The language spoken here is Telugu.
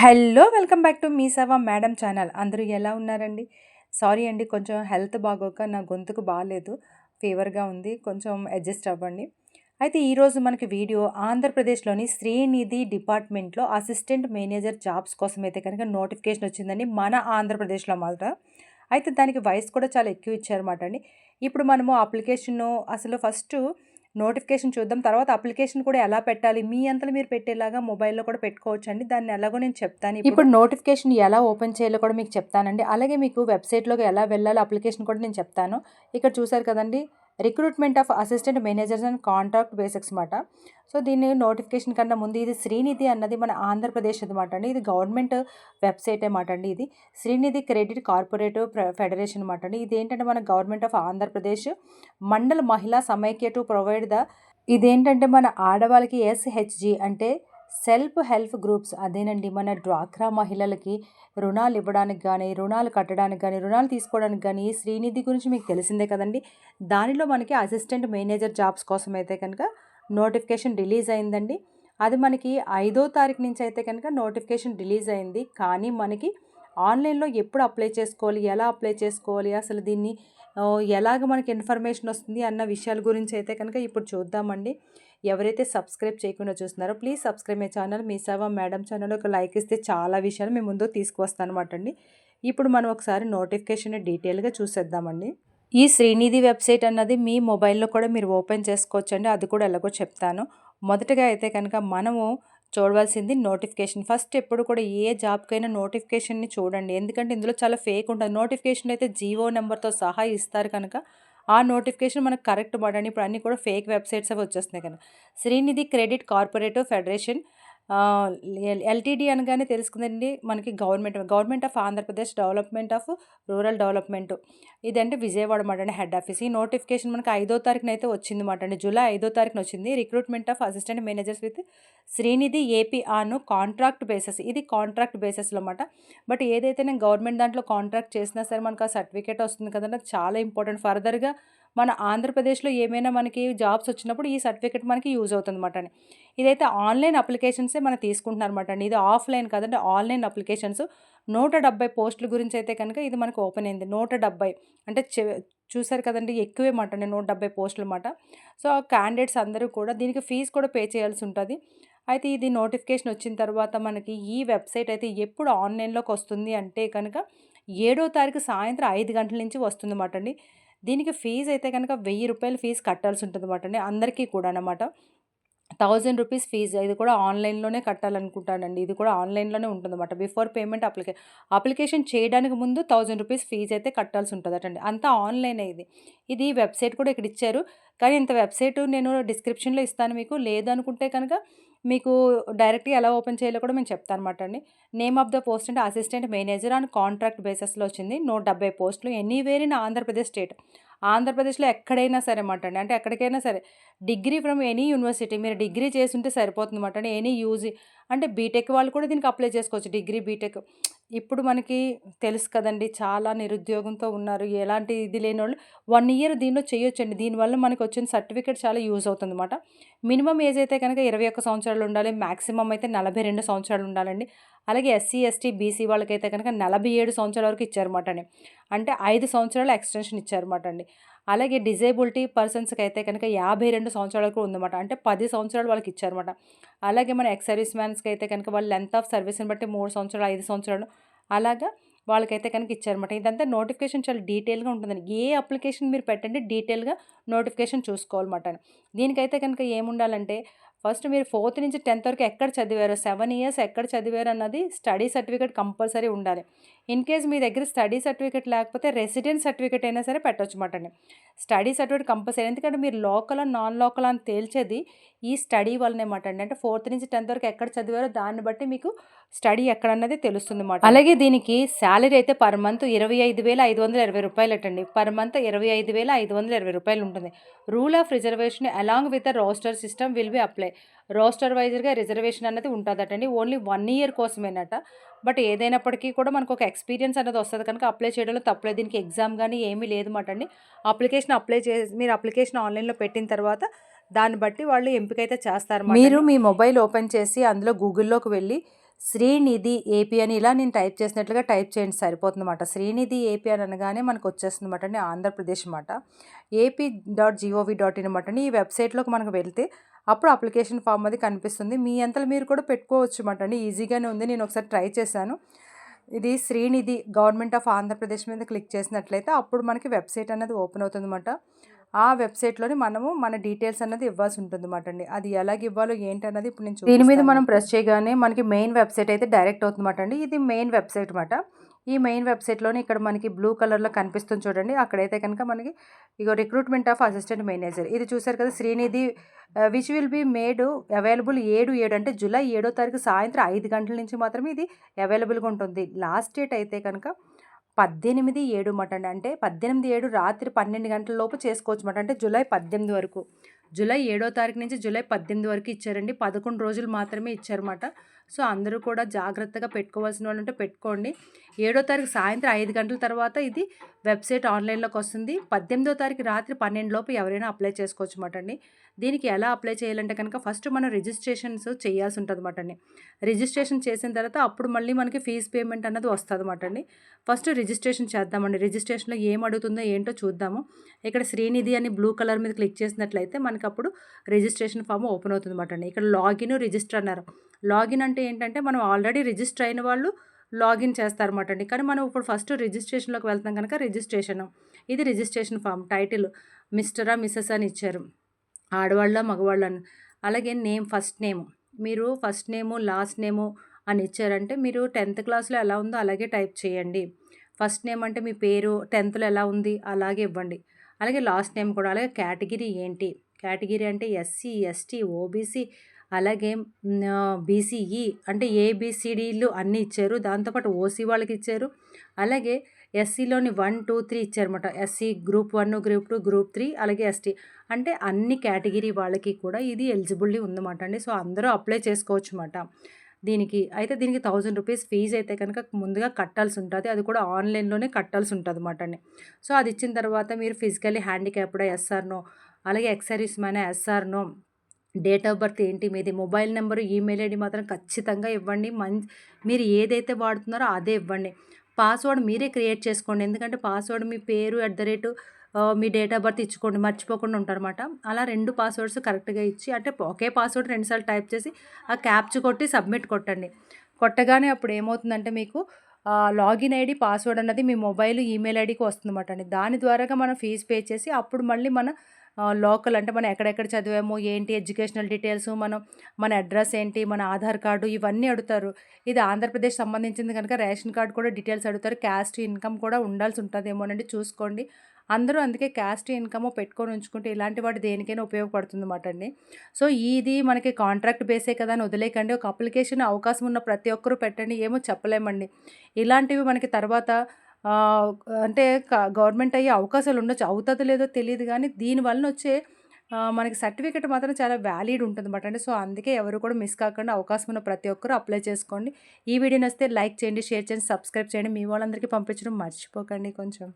హలో వెల్కమ్ బ్యాక్ టు మీ సేవ మేడం ఛానల్. అందరూ ఎలా ఉన్నారండి? సారీ అండి కొంచెం హెల్త్ బాగోక నా గొంతుకు బాగాలేదు ఫీవర్గా ఉంది కొంచెం అడ్జస్ట్ అవ్వండి. అయితే ఈరోజు మనకి వీడియో ఆంధ్రప్రదేశ్లోని శ్రీనిధి డిపార్ట్మెంట్లో అసిస్టెంట్ మేనేజర్ జాబ్స్ కోసం అయితే కనుక నోటిఫికేషన్ వచ్చిందండి మన ఆంధ్రప్రదేశ్లో మాత్రం. అయితే దానికి వయసు కూడా చాలా ఎక్కువ ఇచ్చారన్నమాట అండి. ఇప్పుడు మనము అప్లికేషన్ అసలు ఫస్ట్ నోటిఫికేషన్ చూద్దాం. తర్వాత అప్లికేషన్ కూడా ఎలా పెట్టాలి? మీ అంతలో మీరు పెట్టేలాగా మొబైల్లో కూడా పెట్టుకోవచ్చు అండి దాన్ని ఎలాగో నేను చెప్తాను. ఇప్పుడు నోటిఫికేషన్ ఎలా ఓపెన్ చేయాలో కూడా మీకు చెప్తానండి. అలాగే మీకు వెబ్సైట్లోకి ఎలా వెళ్ళాలో అప్లికేషన్ కూడా నేను చెప్తాను. ఇక్కడ చూసారు కదండి. Recruitment of assistant managers and contract basics అనమాట సో దీన్ని నోటిఫికేషన్ కన్నా ముందు ఇది శ్రీనిధి అన్నది మన ఆంధ్రప్రదేశ్ అనమాట అండి. ఇది గవర్నమెంట్ వెబ్సైట్ అనమాట అండి ఇది. శ్రీనిధి క్రెడిట్ కార్పొరేటివ్ ఫెడరేషన్ అనమాట అండి. ఇది ఏంటంటే మన గవర్నమెంట్ ఆఫ్ ఆంధ్రప్రదేశ్ మండల మహిళా సమైక్య టు ప్రొవైడ్ ద ఇదేంటంటే మన ఆడవాళ్ళకి ఎస్హెచ్జి అంటే సెల్ఫ్ హెల్ప్ గ్రూప్స్. అదేనండి మన డ్వాక్రా మహిళలకి రుణాలు ఇవ్వడానికి కానీ రుణాలు కట్టడానికి కానీ రుణాలు తీసుకోవడానికి కానీ శ్రీనిధి గురించి మీకు తెలిసిందే కదండి. దానిలో మనకి అసిస్టెంట్ మేనేజర్ జాబ్స్ కోసం అయితే కనుక నోటిఫికేషన్ రిలీజ్ అయిందండి. అది మనకి ఐదో తారీఖు నుంచి అయితే కనుక నోటిఫికేషన్ రిలీజ్ అయింది. కానీ మనకి ఆన్లైన్లో ఎప్పుడు అప్లై చేసుకోవాలి ఎలా అప్లై చేసుకోవాలి అసలు దీన్ని ఎలాగ మనకి ఇన్ఫర్మేషన్ వస్తుంది అన్న విషయాల గురించి అయితే కనుక ఇప్పుడు చూద్దామండి. ఎవరైతే సబ్స్క్రైబ్ చేయకుండా చూస్తున్నారో ప్లీజ్ సబ్స్క్రైబ్ మై ఛానల్. మీ సేవ మేడం ఛానల్ ఒక లైక్ ఇస్తే చాలా విషయాలు మీ ముందు తీసుకువస్తాను అనమాట అండి. ఇప్పుడు మనం ఒకసారి నోటిఫికేషన్ డీటెయిల్గా చూసేద్దామండి. ఈ శ్రీనిధి వెబ్సైట్ అన్నది మీ మొబైల్లో కూడా మీరు ఓపెన్ చేసుకోవచ్చండి. అది కూడా ఎలాగో చెప్తాను. మొదటగా అయితే కనుక మనము చూడవలసింది నోటిఫికేషన్. ఫస్ట్ ఎప్పుడు కూడా ఏ జాబ్కైనా నోటిఫికేషన్ని చూడండి. ఎందుకంటే ఇందులో చాలా ఫేక్ ఉంటుంది. నోటిఫికేషన్ అయితే జీవో నెంబర్తో సహా ఇస్తారు కనుక ఆ నోటిఫికేషన్ మనకు కరెక్ట్ పడండి. ఇప్పుడు అన్నీ కూడా ఫేక్ వెబ్సైట్స్ అవి వచ్చేస్తున్నాయి కదా. Srinidhi credit corporative federation LTD అనగానే తెలుసుకుందండి మనకి government government of Andhra Pradesh development of rural development. ఇదంటే విజయవాడ మాట అండి హెడ్ ఆఫీస్. ఈ నోటిఫికేషన్ మనకి ఐదో తారీఖున అయితే వచ్చింది మాట అండి జూలై ఐదో తారీఖున వచ్చింది. Recruitment of assistant managers with Srinidhi AP on contract bases ఇది కాంట్రాక్ట్ బేసెస్లో అన్నమాట బట్ ఏదైతే నేను గవర్నమెంట్ దాంట్లో కాంట్రాక్ట్ చేసినా సరే మనకు ఆ సర్టిఫికేట్ వస్తుంది కదండి చాలా ఇంపార్టెంట్. ఫర్దర్గా మన ఆంధ్రప్రదేశ్లో ఏమైనా మనకి జాబ్స్ వచ్చినప్పుడు ఈ సర్టిఫికేట్ మనకి యూజ్ అవుతుంది అనమాట అండి ఇదైతే ఆన్లైన్ అప్లికేషన్సే మనం తీసుకుంటున్నారు అనమాట అండి. ఇది ఆఫ్లైన్ కాదంటే ఆన్లైన్ అప్లికేషన్స్. నూట డెబ్బై పోస్టుల గురించి అయితే కనుక ఇది మనకు ఓపెన్ అయింది. నూట డెబ్బై అంటే చూసారు కదండి ఎక్కువే మాట అండి నూట డెబ్బై పోస్టులు అన్నమాట సో క్యాండిడేట్స్ అందరూ కూడా దీనికి ఫీజు కూడా పే చేయాల్సి ఉంటుంది. అయితే ఇది నోటిఫికేషన్ వచ్చిన తర్వాత మనకి ఈ వెబ్సైట్ అయితే ఎప్పుడు ఆన్లైన్లోకి వస్తుంది అంటే కనుక ఏడో తారీఖు సాయంత్రం ఐదు గంటల నుంచి వస్తుంది అండి. దీనికి ఫీజు అయితే కనుక వెయ్యి రూపాయలు ఫీజు కట్టాల్సి ఉంటుంది అనమాట అందరికీ కూడా అన్నమాట. థౌజండ్ రూపీస్ ఫీజు ఇది కూడా ఆన్లైన్లోనే కట్టాలనుకుంటానండి. ఇది కూడా ఆన్లైన్లోనే ఉంటుందన్నమాట. బిఫోర్ పేమెంట్ అప్లికే అప్లికేషన్ చేయడానికి ముందు థౌజండ్ రూపీస్ ఫీజు అయితే కట్టాల్సి ఉంటుంది అటండి అంతా ఆన్లైనే ఇది. ఇది వెబ్సైట్ కూడా ఇక్కడ ఇచ్చారు. కానీ ఇంత వెబ్సైట్ నేను డిస్క్రిప్షన్లో ఇస్తాను మీకు. లేదనుకుంటే కనుక మీకు డైరెక్ట్గా ఎలా ఓపెన్ చేయాలో కూడా మేము చెప్తాను అనమాట అండి. నేమ్ ఆఫ్ ద పోస్ట్ అంటే అసిస్టెంట్ మేనేజర్ అండ్ కాంట్రాక్ట్ బేసెస్లో వచ్చింది. నూట డెబ్బై పోస్టులు ఎనీవేర్ ఇన్ ఆంధ్రప్రదేశ్ స్టేట్. ఆంధ్రప్రదేశ్లో ఎక్కడైనా సరే అన్నమాట అండి. అంటే ఎక్కడికైనా సరే డిగ్రీ ఫ్రమ్ ఎనీ యూనివర్సిటీ మీరు డిగ్రీ చేసి ఉంటే సరిపోతుంది అనమాట అండి. ఎనీ యూజ్ అంటే బీటెక్ వాళ్ళు కూడా దీనికి అప్లై చేసుకోవచ్చు. డిగ్రీ బీటెక్ ఇప్పుడు మనకి తెలుసు కదండి చాలా నిరుద్యోగంతో ఉన్నారు. ఎలాంటి ఇది లేని వాళ్ళు వన్ ఇయర్ దీనిలో చేయొచ్చండి. దీనివల్ల మనకు వచ్చిన సర్టిఫికేట్ చాలా యూజ్ అవుతుంది అనమాట మినిమం ఏజ్ అయితే కనుక ఇరవై ఒక్క సంవత్సరాలు ఉండాలి. మ్యాక్సిమం అయితే నలభై రెండు సంవత్సరాలు ఉండాలండి. అలాగే ఎస్సీ ఎస్టీ బీసీ వాళ్ళకైతే కనుక నలభై ఏడు సంవత్సరాల వరకు ఇచ్చారన్నమాట అండి. అంటే ఐదు సంవత్సరాలు ఎక్స్టెన్షన్ ఇచ్చారన్నమాట అండి. అలాగే డిజేబిలిటీ పర్సన్స్కి అయితే కనుక యాభై రెండు సంవత్సరాల వరకు ఉందన్నమాట. అంటే పది సంవత్సరాలు వాళ్ళకి ఇచ్చారన్నమాట. అలాగే మన ఎక్స్ సర్వీస్ మ్యాన్స్కి అయితే కనుక వాళ్ళ లెంత్ ఆఫ్ సర్వీస్ని బట్టి మూడు సంవత్సరాలు ఐదు సంవత్సరాలు అలాగా వాళ్ళకైతే కనుక ఇచ్చారన్నమాట. ఇదంతా నోటిఫికేషన్ చాలా డీటెయిల్గా ఉంటుందండి. ఏ అప్లికేషన్ మీరు పెట్టండి డీటెయిల్గా నోటిఫికేషన్ చూసుకోవాలన్నమాట. దీనికైతే కనుక ఏముండాలంటే ఫస్ట్ మీరు ఫోర్త్ నుంచి టెన్త్ వరకు ఎక్కడ చదివారో సెవెన్ ఇయర్స్ ఎక్కడ చదివారు అన్నది స్టడీ సర్టిఫికేట్ కంపల్సరీ ఉండాలి. ఇన్ కేస్ మీ దగ్గర స్టడీ సర్టిఫికేట్ లేకపోతే రెసిడెంట్ సర్టిఫికేట్ అయినా సరే పెట్టవచ్చు మాటండి స్టడీ సర్టిఫికేట్ కంపల్సరీ ఎందుకంటే మీరు లోకల్ నాన్ లోకల్ అని తేల్చేది ఈ స్టడీ వల్లనే మాట అండి. అంటే ఫోర్త్ నుంచి టెన్త్ వరకు ఎక్కడ చదివారో దాన్ని బట్టి మీకు స్టడీ ఎక్కడ అన్నది తెలుస్తుంది మాట అలాగే దీనికి శాలరీ అయితే పర్ మంత్ ఇరవై ఐదు వేల ఐదు వందల ఇరవై రూపాయలు అటండి పర్ మంత్ ఇరవై ఐదు వేల ఐదు వందల ఇరవై రూపాయలు ఉంటుంది. Rule of reservation along with the roster system will be apply. Roster వైజర్గా reservation అనేది ఉంటుందటండి. ఓన్లీ వన్ ఇయర్ కోసమేనట. బట్ ఏదైనప్పటికీ కూడా మనకు ఒక ఎక్స్పీరియన్స్ అనేది వస్తుంది కనుక అప్లై చేయడంలో తప్పలేదు. దీనికి ఎగ్జామ్ కానీ ఏమీ లేదు మాట అండి అప్లికేషన్ అప్లై చేసి మీరు అప్లికేషన్ ఆన్లైన్లో పెట్టిన తర్వాత దాన్ని బట్టి వాళ్ళు ఎంపిక అయితే చేస్తారు మీరు మీ మొబైల్ ఓపెన్ చేసి అందులో గూగుల్లోకి వెళ్ళి శ్రీనిధి ఏపీ అని ఇలా నేను టైప్ చేసినట్లుగా టైప్ చేయండి సరిపోతుందన్నమాట. శ్రీనిధి ఏపీ అని అనగానే మనకు వచ్చేస్తుంది అనమాట అండి ఆంధ్రప్రదేశ్ అనమాట AP dot gov dot in అనమాట ఈ వెబ్సైట్లోకి మనకు వెళ్తే అప్పుడు అప్లికేషన్ ఫామ్ అది కనిపిస్తుంది. మీ అంతలో మీరు కూడా పెట్టుకోవచ్చు అనమాట అండి. ఈజీగానే ఉంది నేను ఒకసారి ట్రై చేశాను. ఇది శ్రీనిధి గవర్నమెంట్ ఆఫ్ ఆంధ్రప్రదేశ్ మీద క్లిక్ చేసినట్లయితే అప్పుడు మనకి వెబ్సైట్ అనేది ఓపెన్ అవుతుందన్నమాట. ఆ వెబ్సైట్లోని మనము మన డీటెయిల్స్ అన్నది ఇవ్వాల్సి ఉంటుంది అనమాట అండి అది ఎలాగ ఇవ్వాలో ఏంటి అన్నది ఇప్పుడు నేను దీని మీద మనం ప్రెస్ చేయగానే మనకి మెయిన్ వెబ్సైట్ అయితే డైరెక్ట్ అవుతుందన్నమాట అండి ఇది మెయిన్ వెబ్సైట్ అనమాట ఈ మెయిన్ వెబ్సైట్లోనే ఇక్కడ మనకి బ్లూ కలర్లో కనిపిస్తుంది చూడండి. అక్కడైతే కనుక మనకి ఇగో రిక్రూట్మెంట్ ఆఫ్ అసిస్టెంట్ మేనేజర్. ఇది చూసారు కదా Srinidhi which will be made available ఏడు ఏడు అంటే జూలై ఏడో తారీఖు సాయంత్రం ఐదు గంటల నుంచి మాత్రమే ఇది అవైలబుల్గా ఉంటుంది. లాస్ట్ డేట్ అయితే కనుక పద్దెనిమిది ఏడు మటన్ అంటే పద్దెనిమిది ఏడు రాత్రి పన్నెండు గంటల లోపు చేసుకోవచ్చు మాట అంటే జూలై పద్దెనిమిది వరకు. జూలై ఏడో తారీఖు నుంచి జూలై పద్దెనిమిది వరకు ఇచ్చారండి. పదకొండు రోజులు మాత్రమే ఇచ్చారన్నమాట. సో అందరూ కూడా జాగ్రత్తగా పెట్టుకోవాల్సిన వాళ్ళు ఉంటే పెట్టుకోండి. ఏడో తారీఖు సాయంత్రం ఐదు గంటల తర్వాత ఇది వెబ్సైట్ ఆన్లైన్లోకి వస్తుంది. పద్దెనిమిదో తారీఖు రాత్రి పన్నెండు లోపు ఎవరైనా అప్లై చేసుకోవచ్చు మాట అండి దీనికి ఎలా అప్లై చేయాలంటే కనుక ఫస్ట్ మనం రిజిస్ట్రేషన్స్ చేయాల్సి ఉంటుంది అనమాట అండి. రిజిస్ట్రేషన్ చేసిన తర్వాత అప్పుడు మళ్ళీ మనకి ఫీజు పేమెంట్ అన్నది వస్తుంది అనమాట అండి. ఫస్ట్ రిజిస్ట్రేషన్ చేద్దామండి. రిజిస్ట్రేషన్లో ఏం అడుగుతుందో ఏంటో చూద్దాము. ఇక్కడ శ్రీనిధి అని బ్లూ కలర్ మీద క్లిక్ చేసినట్లయితే మనకి అప్పుడు రిజిస్ట్రేషన్ ఫామ్ ఓపెన్ అవుతుంది అనమాట అండి. ఇక్కడ లాగిన్ రిజిస్టర్ అన్నారు. లాగిన్ అంటే ఏంటంటే మనం ఆల్రెడీ రిజిస్టర్ అయిన వాళ్ళు లాగిన్ చేస్తారన్నమాట అండి. కానీ మనం ఇప్పుడు ఫస్ట్ రిజిస్ట్రేషన్లోకి వెళ్తాం కనుక రిజిస్ట్రేషన్. ఇది రిజిస్ట్రేషన్ ఫామ్. టైటిల్ మిస్టరా మిస్సెస్ అని ఇచ్చారు. ఆడవాళ్ళ మగవాళ్ళ అలాగే నేమ్ ఫస్ట్ నేమ్. మీరు ఫస్ట్ నేము లాస్ట్ నేము అని ఇచ్చారంటే మీరు టెన్త్ క్లాస్లో ఎలా ఉందో అలాగే టైప్ చేయండి. ఫస్ట్ నేమ్ అంటే మీ పేరు టెన్త్లో ఎలా ఉంది అలాగే ఇవ్వండి. అలాగే లాస్ట్ నేమ్ కూడా అలాగే కేటగిరీ ఏంటి? కేటగిరీ అంటే ఎస్సీ ఎస్టీ ఓబీసీ అలాగే బీసీఈ అంటే ఏబిసిడీలు అన్నీ ఇచ్చారు. దాంతోపాటు ఓసీ వాళ్ళకి ఇచ్చారు. అలాగే ఎస్సీలోని one two three ఇచ్చారన్నమాట. SC group one group two group three అలాగే ఎస్టీ. అంటే అన్ని కేటగిరీ వాళ్ళకి కూడా ఇది ఎలిజిబిలిటీ ఉందన్నమాట అండి. సో అందరూ అప్లై చేసుకోవచ్చు అన్నమాట దీనికి అయితే దీనికి థౌజండ్ రూపీస్ ఫీజు అయితే కనుక ముందుగా కట్టాల్సి ఉంటుంది. అది కూడా ఆన్లైన్లోనే కట్టాల్సి ఉంటుంది అన్నమాట అండి. సో అది ఇచ్చిన తర్వాత మీరు ఫిజికల్లీ హ్యాండిక్యాప్డ్ ఎస్ఆర్నో అలాగే ఎక్సరీస్ మైన ఎస్ఆర్నో డేట్ ఆఫ్ బర్త్ ఏంటి మీది మొబైల్ నెంబరు ఈమెయిల్ ఐడి మాత్రం ఖచ్చితంగా ఇవ్వండి. మం మీరు ఏదైతే వాడుతున్నారో అదే ఇవ్వండి. పాస్వర్డ్ మీరే క్రియేట్ చేసుకోండి. ఎందుకంటే పాస్వర్డ్ మీ పేరు అట్ ద రేటు మీ డేట్ ఆఫ్ బర్త్ ఇచ్చుకోండి మర్చిపోకుండా ఉంటారన్నమాట. అలా రెండు పాస్వర్డ్స్ కరెక్ట్గా ఇచ్చి అంటే ఒకే పాస్వర్డ్ రెండుసార్లు టైప్ చేసి ఆ క్యాప్చ్ కొట్టి సబ్మిట్ కొట్టండి. కొట్టగానే అప్పుడు ఏమవుతుందంటే మీకు లాగిన్ ఐడి పాస్వర్డ్ అన్నది మీ మొబైల్ ఈమెయిల్ ఐడికి వస్తుందన్నమాట అండి. దాని ద్వారాగా మనం ఫీజు పే చేసి అప్పుడు మళ్ళీ మన లోకల్ అంటే మనం ఎక్కడెక్కడ చదివాము ఏంటి ఎడ్యుకేషనల్ డీటెయిల్స్ మనం మన అడ్రస్ ఏంటి మన ఆధార్ కార్డు ఇవన్నీ అడుగుతారు. ఇది ఆంధ్రప్రదేశ్ సంబంధించింది కనుక రేషన్ కార్డు కూడా డీటెయిల్స్ అడుగుతారు. క్యాస్ట్ ఇన్కమ్ కూడా ఉండాల్సి ఉంటుందేమోనండి. చూసుకోండి. అందరూ అందుకే క్యాస్ట్ ఇన్కమ్ పెట్టుకొని ఉంచుకుంటే ఇలాంటి వాటి దేనికైనా ఉపయోగపడుతుంది అన్నమాట అండి సో ఇది మనకి కాంట్రాక్ట్ బేసే కదా అని వదిలేకండి ఒక అప్లికేషన్ అవకాశం ఉన్న ప్రతి ఒక్కరూ పెట్టండి. ఏమో చెప్పలేమండి. ఇలాంటివి మనకి తర్వాత అంటే గవర్నమెంట్ అయ్యే అవకాశాలు ఉండొచ్చు. అవుతుందో లేదో తెలియదు కానీ దీనివల్ల వచ్చే మనకి సర్టిఫికేట్ మాత్రం చాలా వ్యాలిడ్ ఉంటుందన్నమాట అండి సో అందుకే ఎవరు కూడా మిస్ కాకుండా అవకాశం ఉన్న ప్రతి ఒక్కరు అప్లై చేసుకోండి. ఈ వీడియోని వస్తే లైక్ చేయండి షేర్ చేయండి సబ్స్క్రైబ్ చేయండి. మీ వాళ్ళందరికీ పంపించడం మర్చిపోకండి కొంచెం.